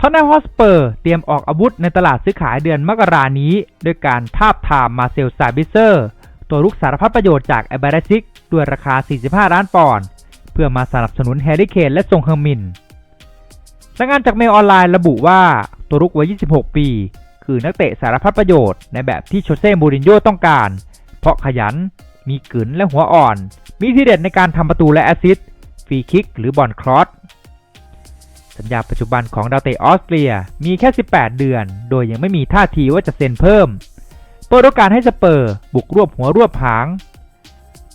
ทอตแนมฮอสเปอร์เตรียมออกอาวุธในตลาดซื้อขายเดือนมกรานี้ด้วยการทาบทามมาเซลซาบิเซอร์ ตัวลุกสารพัดประโยชน์จากแอเบรซิกด้วยราคา 45 ล้านปอนด์เพื่อมาสนับสนุนแฮร์รี่เคนและซงเฮอร์มินรายงานจากเมลออนไลน์ระบุว่าตัวลุกวัย 26 ปี คือนักเตะสารพัดประโยชน์ในแบบที่โชเซ่มูรินโญ่ต้องการ เพราะขยัน มีกลืนและหัวอ่อน มีทีเด็ดในการทำประตูและแอสซิสต์ฟรีคิกหรือบอลครอส ญญาปัจจุบันของดาวเตะออสเตรียมีแค่ 18 เดือน โดยยังไม่มีท่าทีว่าจะเซ็นเพิ่ม เปิดโอกาสให้สเปอร์ บุกรวบหัวรวบหาง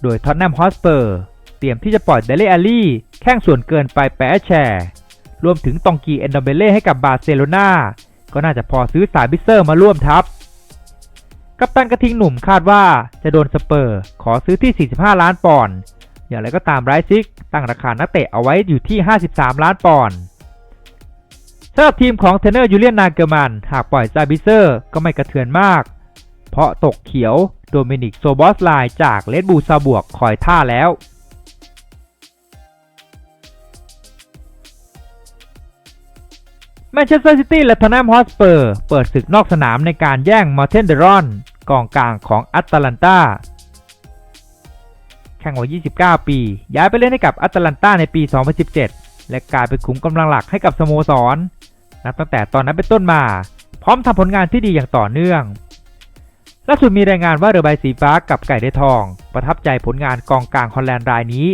โดยท็อตแนมฮอสเปอร์เตรียมที่จะปล่อยเดเลอาลี่แข้งส่วนเกินไปแปะแชร์รวมถึงตองกีเอนโดเบเล่ให้กับบาร์เซโลนาก็น่าจะพอซื้อสายบิสเซอร์มาร่วมทัพ กัปตันกระทิงหนุ่มคาดว่าจะโดนสเปอร์ ขอซื้อที่ 45 ล้านปอนด์อย่างไรก็ตามไรซิกตั้งราคานักเตะเอาไว้อยู่ที่ 53 ล้านปอนด์ สำหรับทีมของเทนเนอร์ยูเลียนนาเกอร์มันหากปล่อยซาบิเซอร์ก็ไม่กระเทือนมาก เพราะตกเขียวโดมินิกโซบอสไลจากเลดบูซาบวกคอยท่าแล้วแมนเชสเตอร์ซิตี้และทนแนมฮอสเปอร์เปิดศึกนอกสนามในการแย่งมาร์เทนเดรอนกองกลางของแอตแลนตาแข่งวัย29 ปี ย้ายไปเล่นให้กับแอตแลนตาในปี 2017 และกลายเป็นขุมกำลังหลักให้กับสโมสร นับตั้งแต่ตอนนั้นเป็นต้นมา พร้อมทำผลงานที่ดีอย่างต่อเนื่องล่าสุดมีรายงานว่าเรือใบสีฟ้ากับไก่ได้ทอง ประทับใจผลงานกองกลางฮอลแลนด์รายนี้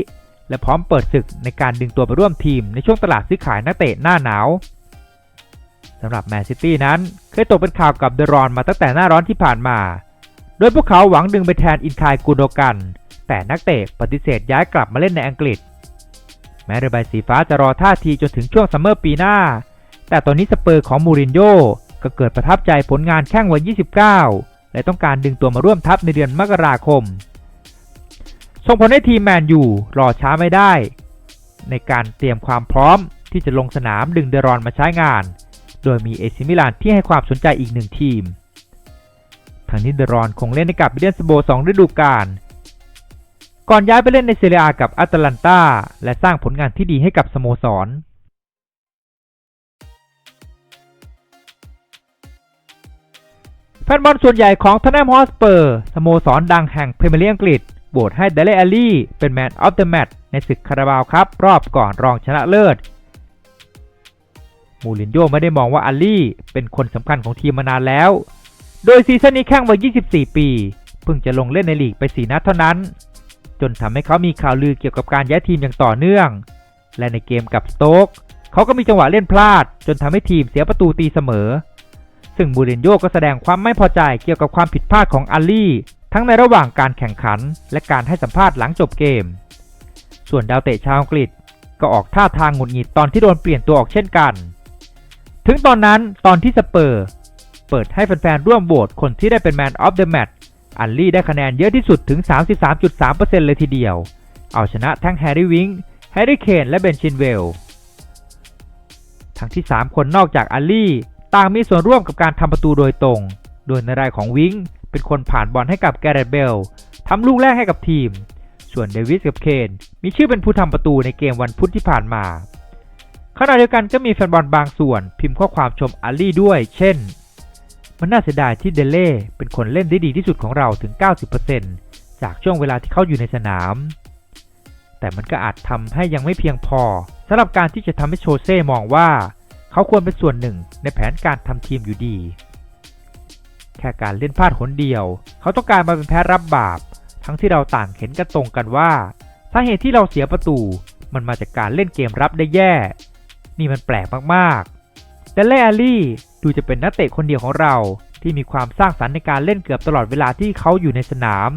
และพร้อมเปิดศึกในการดึงตัวไปร่วมทีมในช่วงตลาดซื้อขายนักเตะหน้าหนาวสำหรับแมนซิตี้นั้นเคยตกเป็นข่าวกับเดรอนมาตั้งแต่หน้าร้อนที่ผ่านมา โดยพวกเขาหวังดึงไปแทนอินคายกูโดกัน แต่นักเตะปฏิเสธย้ายกลับมาเล่นในอังกฤษ แม้เรือใบสีฟ้าจะรอท่าทีจนถึงช่วงซัมเมอร์ปีหน้า แต่ตอนนี้สเปอร์ของมูรินโญ่ก็เกิดประทับใจผลงานแข้งวัย 29 และต้องการดึงตัวมาร่วมทัพในเดือนมกราคม ส่งผลให้ทีมแมนยูรอช้าไม่ได้ ในการเตรียมความพร้อมที่จะลงสนามดึงเดรอนมาใช้งาน โดยมีเอซิมิลานที่ให้ความสนใจอีกหนึ่งทีม ทางนี้เดรอนคงเล่นในกับบิเดนสโบสองฤดูกาลก่อนย้ายไปเล่นในเซเรียกับอาตแลนตาและสร้างผลงานที่ดีให้กับสโมสร แฟนบอลส่วนใหญ่ของทนแนมฮอสเปอร์สโมสรดังแห่งพรีเมียร์ลีกอังกฤษโหวตให้เดลเลอลี่เป็นแมนออฟเดอะแมตช์ในศึกคาราบาวครับ รอบก่อนรองชนะเลิศ มูรินโญ่ไม่ได้มองว่าอัลลี่เป็นคนสำคัญของทีมมานานแล้ว โดยซีซั่นนี้แข่งมา24 ปี เพิ่งจะลงเล่นในลีกไป 4 นัดเท่านั้น จนทำให้เขามีข่าวลือเกี่ยวกับการย้ายทีมอย่างต่อเนื่อง และในเกมกับสโต๊กเขาก็มีจังหวะเล่นพลาด จนทำให้ทีมเสียประตูตีเสมอ ซึ่งมูรินโญ่ก็แสดงความไม่พอใจเกี่ยวกับความผิดพลาดของอัลลี่ทั้งในระหว่างการแข่งขัน และการให้สัมภาษณ์หลังจบเกม ส่วนดาวเตะชาวอังกฤษก็ออกท่าทางหงุดหงิดตอนที่โดนเปลี่ยนตัวออกเช่นกัน ถึงตอนนั้นตอนที่สเปอร์เปิดให้แฟนๆร่วมโหวตคนที่ได้เป็นแมนออฟเดอะแมตช์อัลลี่ได้คะแนนเยอะที่สุดถึง 33.3%เลยทีเดียว เอาชนะทั้งแฮร์รี่วิงแฮร์รี่เคนและเบนชินเวล ทั้งที่ 3 คนนอกจากอัลลี่ ต่างมีส่วนร่วมกับการทำประตูโดยตรง โดยในรายของวิงเป็นคนผ่านบอลให้กับแกเรตเบลทำลูกแรกให้กับทีม ส่วนเดวิสกับเคนมีชื่อเป็นผู้ทำประตูในเกมวันพุธที่ผ่านมาขณะเดียวกันก็มีแฟนบอลบางส่วนพิมพ์ข้อความชมอัลลี่ด้วย เช่น มันน่าเสียดายที่เดเล่เป็นคนเล่นได้ดีที่สุดของเราถึง 90%จากช่วงเวลาที่เขาอยู่ในสนาม แต่มันก็อาจทำให้ยังไม่เพียงพอสำหรับการที่จะทำให้โชเซ่มองว่า เขาควรเป็นส่วนหนึ่งในแผนการทำทีมอยู่ดี แค่การเล่นพลาดหนเดียว เขาต้องการมาเป็นแพ้รับบาป ทั้งที่เราต่างเห็นกันตรงกันว่าสาเหตุที่เราเสียประตูมันมาจากการเล่นเกมรับได้แย่ นี่มันแปลกมากๆ แต่แลอาลี่ดูจะเป็นนักเตะคนเดียวของเราที่มีความสร้างสรรค์ในการเล่นเกือบตลอดเวลาที่เขาอยู่ในสนาม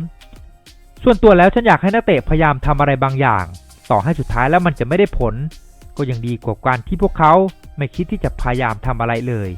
ส่วนตัวแล้วฉันอยากให้นักเตะพยายามทำอะไรบางอย่าง ต่อให้สุดท้ายแล้วมันจะไม่ได้ผล ก็ยังดีกว่าการที่พวกเขาไม่คิดที่จะพยายามทำอะไรเลย